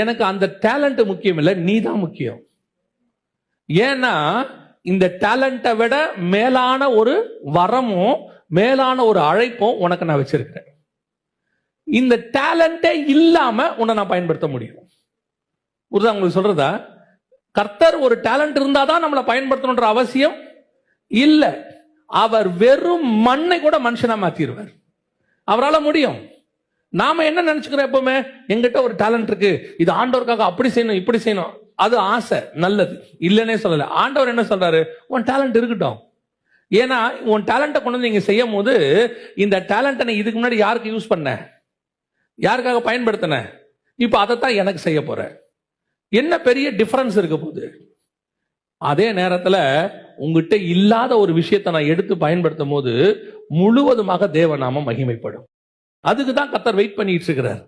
எனக்கு அந்த டேலண்ட் முக்கியம் இல்லை நீ தான் முக்கியம். ஏன்னா இந்த டேலண்ட்டை விட மேலான ஒரு வரமும் மேலான ஒரு அழைப்பும் உனக்கு நான் வச்சிருக்கிறேன். இந்த டேலண்டே இல்லாம உன்னை நான் பயன்படுத்த முடியும். புரிதா உங்களுக்கு சொல்றதா? கர்த்தர் ஒரு டேலண்ட் இருந்தாதான் நம்மளை பயன்படுத்தணுன்ற அவசியம் இல்லை. அவர் வெறும் மண்ணை கூட மனுஷனா மாத்திடுவார் அவரால் முடியும். நாம என்ன நினைச்சுக்கிறோம் எப்பவுமே? எங்கிட்ட ஒரு டேலண்ட் இருக்கு. இது ஆண்டவருக்காக அப்படி செய்யணும் இப்படி செய்யணும். அது ஆசை நல்லது. இல்லைன்னே சொல்லல. ஆண்டவர் என்ன சொல்றாரு? உன் டேலண்ட் இருக்கட்டும். ஏன்னா உன் டேலண்ட்டை கொண்டு வந்து நீங்க செய்யும் போது இந்த டேலண்ட்டை நீ இதுக்கு முன்னாடி யாருக்கு யூஸ் பண்ண? யாருக்காக பயன்படுத்தின? இப்போ அதைத்தான் எனக்கு செய்ய போறேன் என்ன பெரிய டிஃபரன்ஸ் இருக்க போகுது? அதே நேரத்தில் உங்ககிட்ட இல்லாத ஒரு விஷயத்தை நான் எடுத்து பயன்படுத்தும் போது முழுவதுமாக தேவநாமம் மகிமைப்படும். அதுக்கு தான் கத்தர் வெயிட் பண்ணிட்டு இருக்கிறார்.